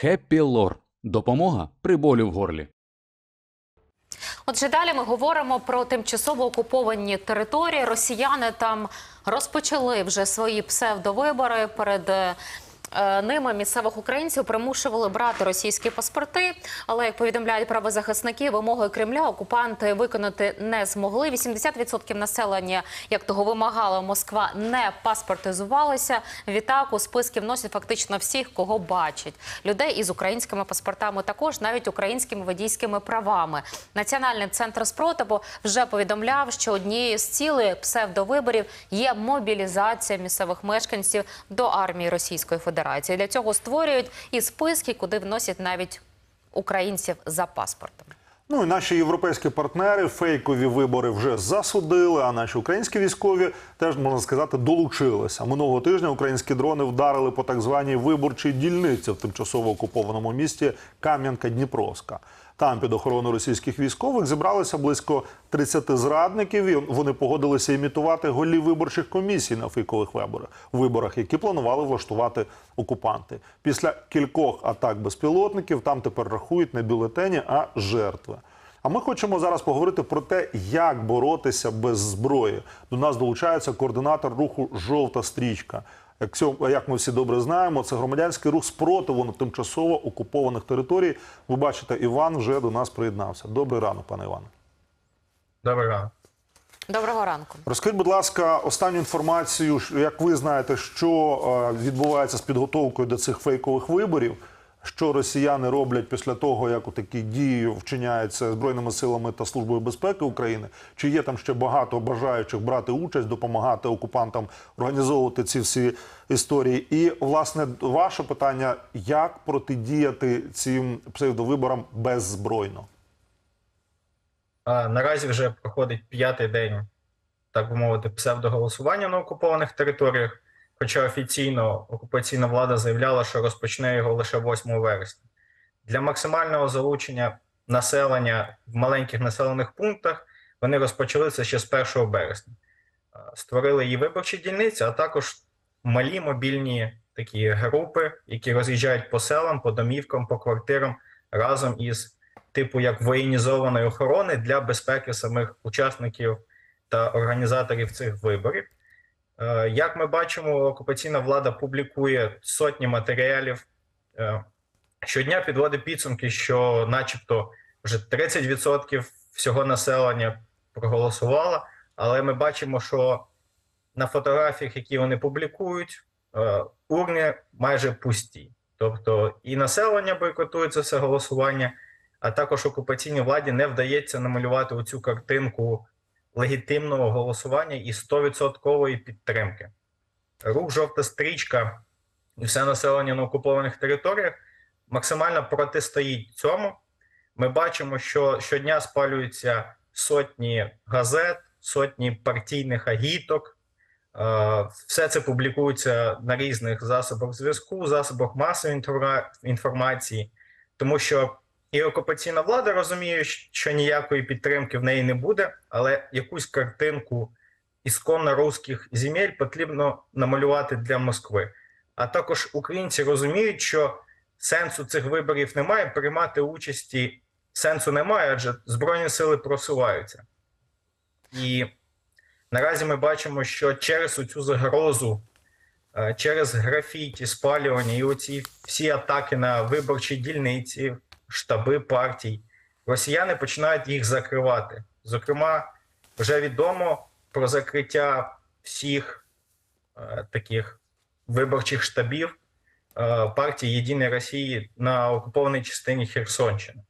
Хеппі Лор. Допомога при болі в горлі. Отже, далі ми говоримо про тимчасово окуповані території. Росіяни там розпочали вже свої псевдовибори перед. Е, Ними місцевих українців примушували брати російські паспорти, але як повідомляють правозахисники, вимоги Кремля окупанти виконати не змогли. 80% населення, як того вимагала Москва, не паспортизувалися. Відтак у списки вносять фактично всіх, кого бачать. Людей із українськими паспортами також, навіть українськими водійськими правами. Національний центр спротиву вже повідомляв, що однією з цілей псевдовиборів є мобілізація місцевих мешканців до армії Російської Федерації. Для цього створюють і списки, куди вносять навіть українців за паспортом. Ну і наші європейські партнери фейкові вибори вже засудили. А наші українські військові теж можна сказати долучилися. Минулого тижня українські дрони вдарили по так званій виборчій дільниці в тимчасово окупованому місті Кам'янка-Дніпровська. Там під охорону російських військових зібралося близько 30 зрадників. і Вони погодилися імітувати голів виборчих комісій на фейкових виборах, виборах, які планували влаштувати окупанти. Після кількох атак безпілотників там тепер рахують не бюлетені, а жертви. А ми хочемо зараз поговорити про те, як боротися без зброї. До нас долучається координатор руху Жовта стрічка. Як, ми всі добре знаємо, це громадянський рух спротиву на тимчасово окупованих територій. Ви бачите, Іван вже до нас приєднався. Добрий ранок, пане Іване. Добрий ранок. Доброго ранку. Розкажіть, будь ласка, останню інформацію, як ви знаєте, що е, відбувається з підготовкою до цих фейкових виборів, що росіяни роблять після того, як такі дії вчиняються збройними силами та службою безпеки України? Чи є там ще багато бажаючих брати участь, допомагати окупантам організовувати ці всі історії? І власне ваше питання: як протидіяти цим псевдовиборам беззбройно? А, наразі вже проходить п'ятий день, так би мовити, псевдоголосування на окупованих територіях. Хоча офіційно окупаційна влада заявляла, що розпочне його лише 8 вересня. Для максимального залучення населення в маленьких населених пунктах вони розпочали це ще з 1 березня. Створили її виборчі дільниці, а також малі мобільні такі групи, які роз'їжджають по селам, по домівкам, по квартирам разом із типу як воєнізованої охорони для безпеки самих учасників та організаторів цих виборів. Е, Як ми бачимо, окупаційна влада публікує сотні матеріалів. Е, Щодня підводить підсумки, що, начебто, вже 30% всього населення проголосувало, але ми бачимо, що на фотографіях, які вони публікують, е, урни майже пусті. Тобто і населення бойкотує це все голосування, а також окупаційній владі не вдається намалювати оцю картинку легітимного голосування і 100% підтримки. Рух жовта стрічка і все населення на окупованих територіях максимально протистоїть цьому. Ми бачимо, що щодня спалюються сотні газет, сотні партійних агіток. Е, Все це публікується на різних засобах зв'язку, засобах масової інформації, тому що і окупаційна влада розуміє, що ніякої підтримки в неї не буде, але якусь картинку ісконно русських земель потрібно намалювати для Москви. А також українці розуміють, що сенсу цих виборів немає, приймати участі сенсу немає, адже Збройні сили просуваються. І наразі ми бачимо, що через цю загрозу, е, через графіті, спалювання і оці всі атаки на виборчі дільниці, штаби партій, росіяни починають їх закривати. Зокрема, вже відомо про закриття всіх е, таких виборчих штабів е, партії Єдиної Росії на окупованій частині Херсонщини.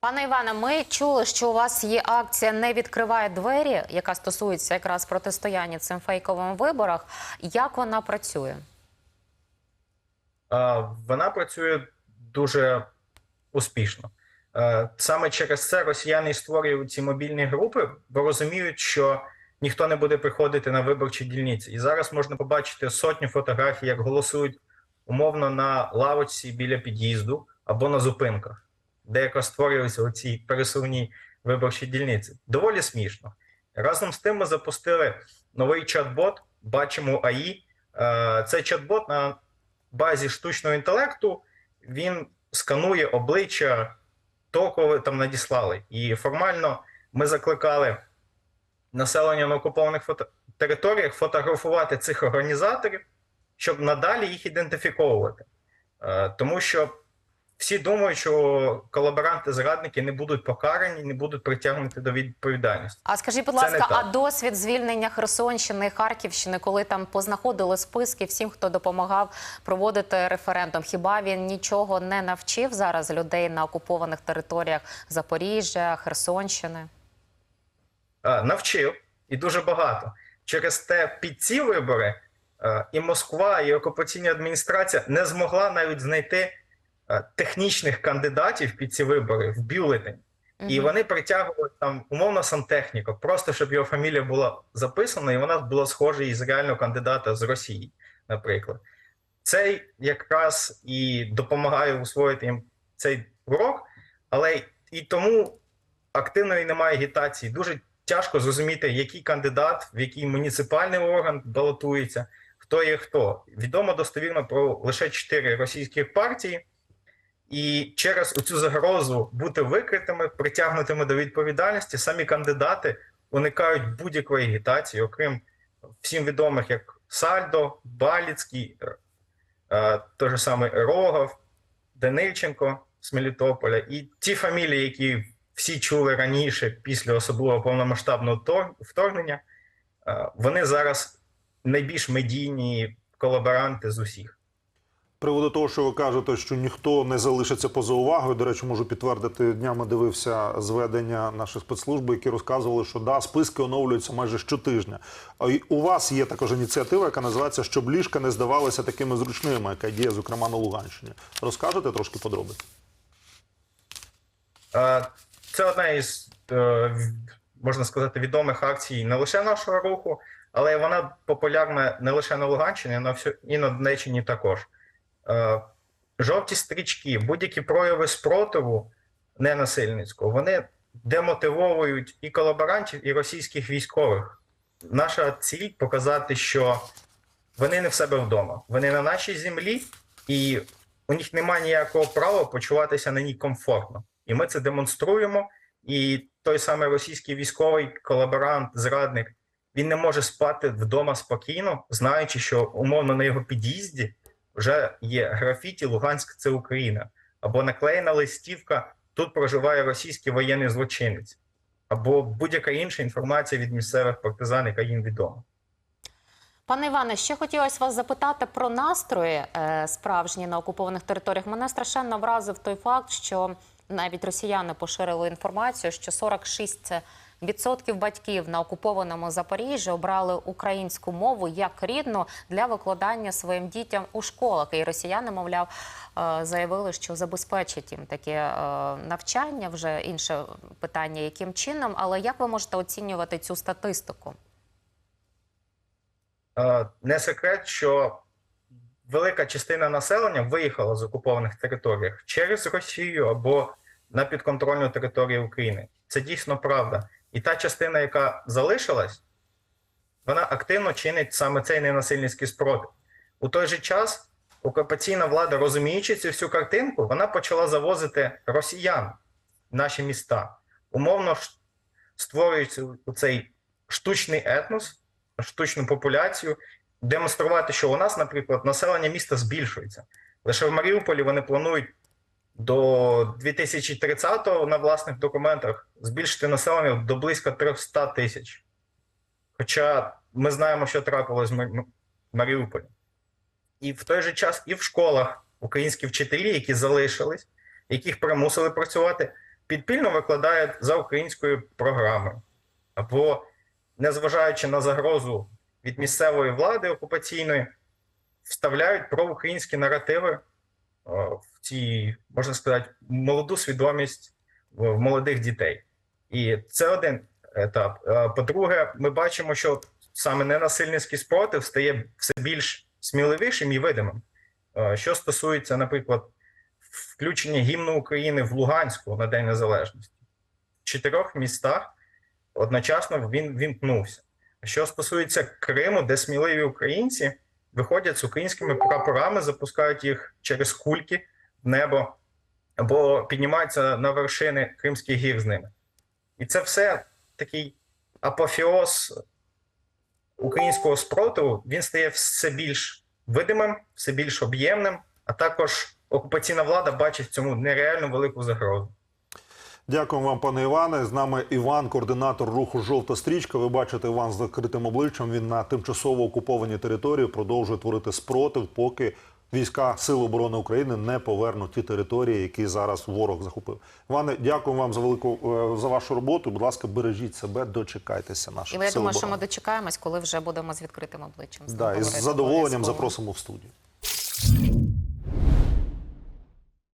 Пане Іване, ми чули, що у вас є акція Не відкриває двері, яка стосується якраз протистояння цим фейковим виборах. Як вона працює? Е, Вона працює дуже успішно. Е, Саме через це росіяни створюють ці мобільні групи, бо розуміють, що ніхто не буде приходити на виборчі дільниці. І зараз можна побачити сотню фотографій, як голосують умовно на лавочці біля під'їзду або на зупинках, де якраз створюються оці пересувні виборчі дільниці. Доволі смішно. Разом з тим ми запустили новий чат-бот. Бачимо АІ. Е, Цей чат-бот на базі штучного інтелекту він сканує обличчя того, кого там надіслали. І формально ми закликали населення на окупованих фото- територіях фотографувати цих організаторів, щоб надалі їх ідентифіковувати. Е, Тому що всі думають, що колаборанти-зрадники не будуть покарані, не будуть притягнуті до відповідальності. А скажіть, будь ласка, а досвід звільнення Херсонщини Харківщини, коли там познаходили списки всім, хто допомагав проводити референдум, хіба він нічого не навчив зараз людей на окупованих територіях Запоріжжя, Херсонщини? Е, навчив і дуже багато. Через те під ці вибори е, і Москва, і окупаційна адміністрація не змогла навіть знайти технічних кандидатів під ці вибори в бюлетень. І вони притягували там умовно сантехніка, просто щоб його фамілія була записана, і вона була схожа із реального кандидата з Росії, наприклад. Це якраз і допомагає усвоїти їм цей урок, але і тому активної немає агітації. Дуже тяжко зрозуміти, який кандидат, в який муніципальний орган балотується, хто є хто. Відомо достовірно про лише чотири російських партії. І через цю загрозу бути викритими, притягнутими до відповідальності, самі кандидати уникають будь-якої агітації, окрім всім відомих як Сальдо, Баліцький, е, е, той же самий Рогов, Данильченко з Мелітополя. І ті фамілії, які всі чули раніше, після особливо повномасштабного втор- вторгнення, е, вони зараз найбільш медійні колаборанти з усіх. Приводу того, що ви кажете, що ніхто не залишиться поза увагою. До речі, можу підтвердити, днями дивився зведення наших спецслужб, які розказували, що да, списки оновлюються майже щотижня. А у вас є також ініціатива, яка називається Щоб ліжка не здавалися такими зручними, яка діє, зокрема, на Луганщині. Розкажете трошки подробиць? Е, Це одна із, е, можна сказати, відомих акцій не лише нашого руху, але вона популярна не лише на Луганщині, а і на Донеччині також. Е, Жовті стрічки, будь-які прояви спротиву ненасильницького, вони демотивовують і колаборантів, і російських військових. Наша ціль показати, що вони не в себе вдома, вони на нашій землі, і у них немає ніякого права почуватися на ній комфортно. І ми це демонструємо. І той самий російський військовий колаборант, зрадник, він не може спати вдома спокійно, знаючи, що умовно на його під'їзді вже є графіті Луганськ це Україна, або наклеєна листівка Тут проживає російський воєнний злочинець, або будь-яка інша інформація від місцевих партизан, яка їм відома. Пане Іване, ще хотілося вас запитати про настрої е, справжні на окупованих територіях. Мене страшенно вразив той факт, що навіть росіяни поширили інформацію, що 46 відсотків батьків на окупованому Запоріжжі обрали українську мову як рідну для викладання своїм дітям у школах. І росіяни, мовляв, е, заявили, що забезпечать їм таке е, навчання. Вже інше питання, яким чином. Але як ви можете оцінювати цю статистику? Е, Не секрет, що велика частина населення виїхала з окупованих територіях через Росію або на підконтрольну територію України. Це дійсно правда. І та частина, яка залишилась, вона активно чинить саме цей ненасильницький спротив. У той же час окупаційна влада, розуміючи цю всю картинку, вона почала завозити росіян в наші міста, умовно створюючи цей штучний етнос, штучну популяцію, демонструвати, що у нас, наприклад, населення міста збільшується. Лише в Маріуполі вони планують до 2030-го на власних документах збільшити населення до близько 300 тисяч. Хоча ми знаємо, що трапилось в Маріуполі. І в той же час і в школах українські вчителі, які залишились, яких примусили працювати, підпільно викладають за українською програмою. Або, незважаючи на загрозу від місцевої влади окупаційної, вставляють проукраїнські наративи в ці, можна сказати, молоду свідомість в в молодих дітей. І це один етап. Е, По-друге, ми бачимо, що саме ненасильницький спротив стає все більш сміливішим і видимим. Е, Що стосується, наприклад, включення гімну України в Луганську на День Незалежності, в чотирьох містах одночасно він вімкнувся. Що стосується Криму, де сміливі українці виходять з українськими прапорами, запускають їх через кульки в небо або піднімаються на вершини Кримських гір з ними. І це все такий апофеоз українського спротиву. Він стає все більш видимим, все більш об'ємним, а також окупаційна влада бачить в цьому нереально велику загрозу. Дякуємо вам, пане Іване. З нами Іван, координатор руху Жовта стрічка. Ви бачите Іван з закритим обличчям. Він на тимчасово окупованій території продовжує творити спротив, поки війська Сил оборони України не повернуть ті території, які зараз ворог захопив. Іване, дякуємо вам за велику е, за вашу роботу. Будь ласка, бережіть себе, дочекайтеся наших І я думаю, що ми дочекаємось, коли вже будемо з відкритим обличчям. Да, і з задоволенням запросимо в студію.